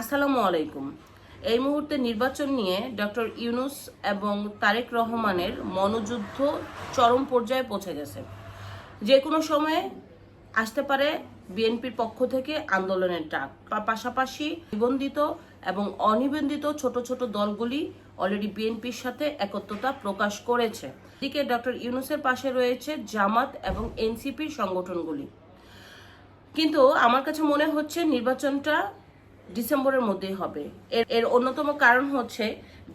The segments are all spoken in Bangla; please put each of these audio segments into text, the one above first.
আসসালামু আলাইকুম। এই মুহূর্তে নির্বাচন নিয়ে ডক্টর ইউনুস এবং তারেক রহমানের মনোযুদ্ধ চরম পর্যায়ে পৌঁছে গেছে। যে কোনো সময়ে আসতে পারে বিএনপির পক্ষ থেকে আন্দোলনের ডাক। পাশাপাশি নিবন্ধিত এবং অনিবন্ধিত ছোট ছোট দলগুলি অলরেডি বিএনপির সাথে একত্রতা প্রকাশ করেছে। এদিকে ডক্টর ইউনুসের পাশে রয়েছে জামাত এবং এনসিপির সংগঠনগুলি। কিন্তু আমার কাছে মনে হচ্ছে নির্বাচনটা ডিসেম্বরের মধ্যেই হবে। এর এর অন্যতম কারণ হচ্ছে,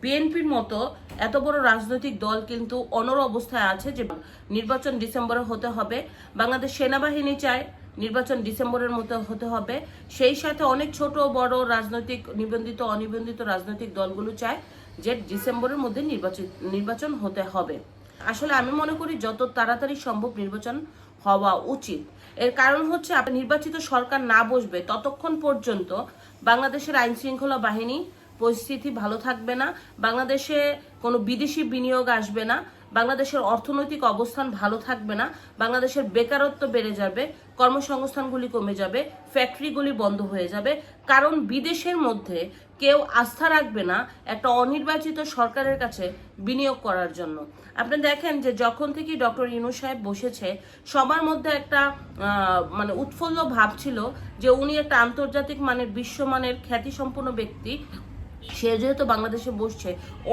বিএনপির মতো এত বড় রাজনৈতিক দল কিন্তু অনর অবস্থায় আছে যে নির্বাচন ডিসেম্বরে হতে হবে। বাংলাদেশ সেনাবাহিনী চায় নির্বাচন ডিসেম্বরের মতো হতে হবে। সেই সাথে অনেক ছোট বড় রাজনৈতিক নিবন্ধিত, অনিবন্ধিত রাজনৈতিক দলগুলো চায় যে ডিসেম্বরের মধ্যে নির্বাচন নির্বাচন হতে হবে। আসলে আমি মনে করি যত তাড়াতাড়ি সম্ভব নির্বাচন হওয়া উচিত। এর কারণ হচ্ছে আপনি নির্বাচিত সরকার না বসবে ততক্ষণ পর্যন্ত বাংলাদেশের আইন শৃঙ্খলা বাহিনী পরিস্থিতি ভালো থাকবে না, বাংলাদেশে কোনো বিদেশি বিনিয়োগ আসবে না, বাংলাদেশের অর্থনৈতিক অবস্থান ভালো থাকবে না, বাংলাদেশের বেকারত্ব বেড়ে যাবে কর্মসংস্থানগুলি কমে যাবে ফ্যাক্টরিগুলি বন্ধ হয়ে যাবে, কারণ বিদেশের মধ্যে কেউ আস্থা রাখবে না একটা অনির্বাচিত সরকারের কাছে বিনিয়োগ করার জন্য। আপনি দেখেন যে যখন থেকে ডক্টর ইনু সাহেব বসেছে, সবার মধ্যে একটা মানে উৎফুল্ল ভাব ছিল যে উনি একটা আন্তর্জাতিক মানের বিশ্বমানের খ্যাতিসম্পন্ন ব্যক্তি। সে যেহেতু বাংলাদেশে বসছে,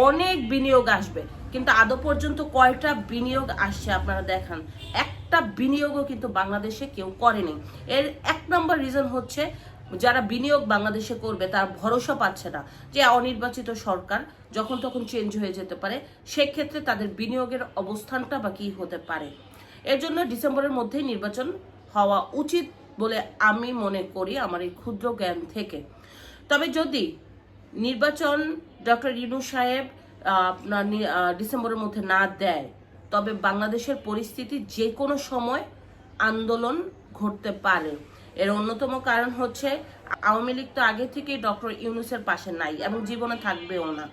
অনেক বিনিয়োগ আসবে। কিন্তু আদৌ পর্যন্ত কয়টা বিনিয়োগ আসছে আপনারা দেখান? একটা বিনিয়োগও কিন্তু বাংলাদেশে কেউ করেনি। এর এক নম্বর রিজন হচ্ছে যারা বিনিয়োগ বাংলাদেশে করবে তার ভরসা পাচ্ছে না যে অনির্বাচিত সরকার যখন তখন চেঞ্জ হয়ে যেতে পারে, সেক্ষেত্রে তাদের বিনিয়োগের অবস্থানটা বা কি হতে পারে। এর জন্য ডিসেম্বরের মধ্যেই নির্বাচন হওয়া উচিত বলে আমি মনে করি আমার এই ক্ষুদ্র জ্ঞান থেকে। তবে যদি নির্বাচন ডক্টর ইনু সাহেব আপনার ডিসেম্বরের মধ্যে না দেয় তবে বাংলাদেশের পরিস্থিতি যে কোনো সময় আন্দোলন ঘটতে পারে। এর অন্যতম কারণ হচ্ছে, আওয়ামী লীগ তো আগে থেকেই ডক্টর ইউনুসের পাশে নাই এবং জীবনে থাকবেও না।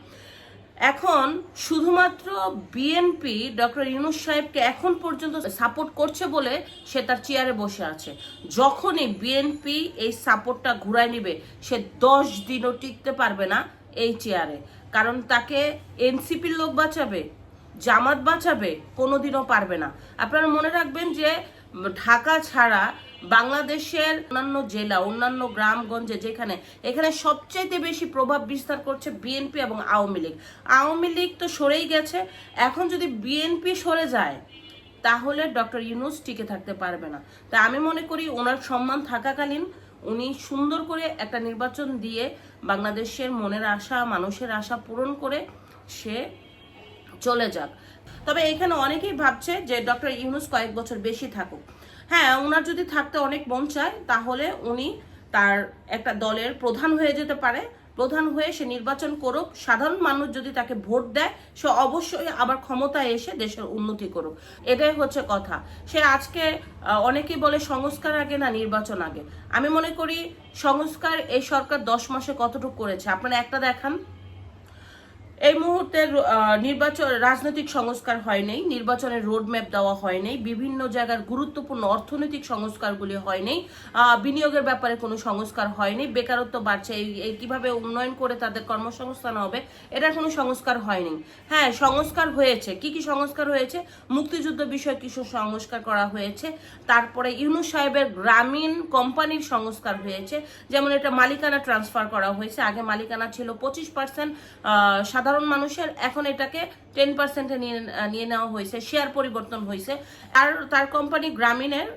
এখন শুধুমাত্র বিএনপি ডক্টর ইউনুস সাহেবকে এখন পর্যন্ত সাপোর্ট করছে বলে সে তার চেয়ারে বসে আছে। যখনই বিএনপি এই সাপোর্টটা ঘুরায় নিবে, সে দশ দিনও টিকতে পারবে না এই চেয়ারে। কারণ তাকে এনসিপির লোক বাঁচাবে জামাত বাঁচাবে, কোনোদিনও পারবে না। আপনারা মনে রাখবেন যে, ঢাকা ছাড়া বাংলাদেশের অন্যান্য জেলা, অন্যান্য গ্রামগঞ্জে যেখানে, এখানে সবচাইতে বেশি প্রভাব বিস্তার করছে বিএনপি এবং আওয়ামী লীগ। আওয়ামী লীগ তো সরেই গেছে, এখন যদি বিএনপি সরে যায়, তাহলে ডক্টর ইউনুস টিকে থাকতে পারবে না। তাই আমি মনে করি ওনার সম্মান থাকাকালীন উনি সুন্দর করে একটা নির্বাচন দিয়ে বাংলাদেশের মনের আশা, মানুষের আশা পূরণ করে সে চলে যাক। তবে এখানে অনেকেই ভাবছে যে ডক্টর ইউনুস কয়েক বছর বেশি থাকুক। হ্যাঁ ওনার যদি থাকতে অনেক মন চায়, তাহলে উনি তার একটা দলের প্রধান হয়ে যেতে পারে। প্রধান হয়ে সে নির্বাচন করুক। সাধারণ মানুষ যদি তাকে ভোট দেয়, সে অবশ্যই আবার ক্ষমতায় এসে দেশের উন্নতি করুক। এটাই হচ্ছে কথা। সে আজকে অনেকেই বলে সংস্কার আগে না নির্বাচন আগে। আমি মনে করি সংস্কার এই সরকার দশ মাসে কতটুকু করেছে? আপনারা একটা দেখান। এই মুহূর্তে নির্বাচন রাজনৈতিক সংস্কার হয়নি নির্বাচনের রোডম্যাপ দেওয়া হয়নি বিভিন্ন জায়গার গুরুত্বপূর্ণ অর্থনৈতিক সংস্কারগুলি হয়নি আহ, বিনিয়োগের ব্যাপারে কোনো সংস্কার হয়নি বেকারত্ব বাড়ছে এই কীভাবে উন্নয়ন করে তাদের কর্মসংস্থান হবে এটার কোনো সংস্কার হয়নি হ্যাঁ সংস্কার হয়েছে। কি কি সংস্কার হয়েছে? মুক্তিযুদ্ধ বিষয়ে কিছু সংস্কার করা হয়েছে। তারপরে ইউনুস সাহেবের গ্রামীণ কোম্পানির সংস্কার হয়েছে। যেমন এটা মালিকানা ট্রান্সফার করা হয়েছে। আগে মালিকানা ছিল পঁচিশ পার্সেন্ট সাধারণ মানুষের এখন এটাকে টেন পার্সেন্টে নিয়ে নিয়ে নেওয়া হয়েছে শেয়ার পরিবর্তন হয়েছে। আর তার কোম্পানি গ্রামীণের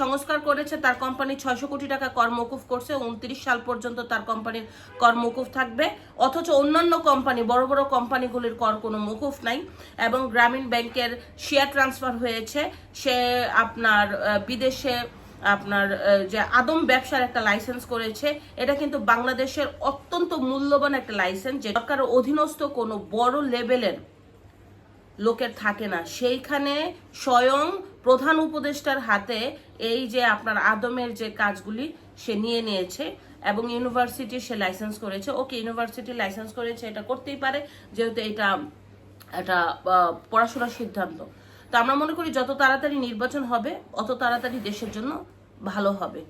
সংস্কার করেছে, তার কোম্পানি ছয়শো কোটি টাকা কর মকুফ করছে, উনত্রিশ সাল পর্যন্ত তার কোম্পানির কর মকুফ থাকবে। অথচ অন্যান্য কোম্পানি বড় বড় কোম্পানিগুলির কর কোনো মকুফ নাই এবং গ্রামীণ ব্যাংকের শেয়ার ট্রান্সফার হয়েছে। সে আপনার বিদেশে আপনার যে আদম ব্যবসার একটা লাইসেন্স করেছে, এটা কিন্তু বাংলাদেশের অত্যন্ত মূল্যবান একটা লাইসেন্স যে সরকারের অধীনস্থ কোনো বড় লেভেলের লোকের থাকে না। সেইখানে স্বয়ং প্রধান উপদেষ্টার হাতে এই যে আপনার আদমের যে কাজগুলি সে নিয়ে নিয়েছে এবং ইউনিভার্সিটি সে লাইসেন্স করেছে। ওকে ইউনিভার্সিটি লাইসেন্স করেছে, এটা করতেই পারে, যেহেতু এটা একটা পড়াশোনার সিদ্ধান্ত। তো আমরা মনে করি যত তাড়াতাড়ি নির্বাচন হবে অত তাড়াতাড়ি দেশের জন্য ভালো হবে।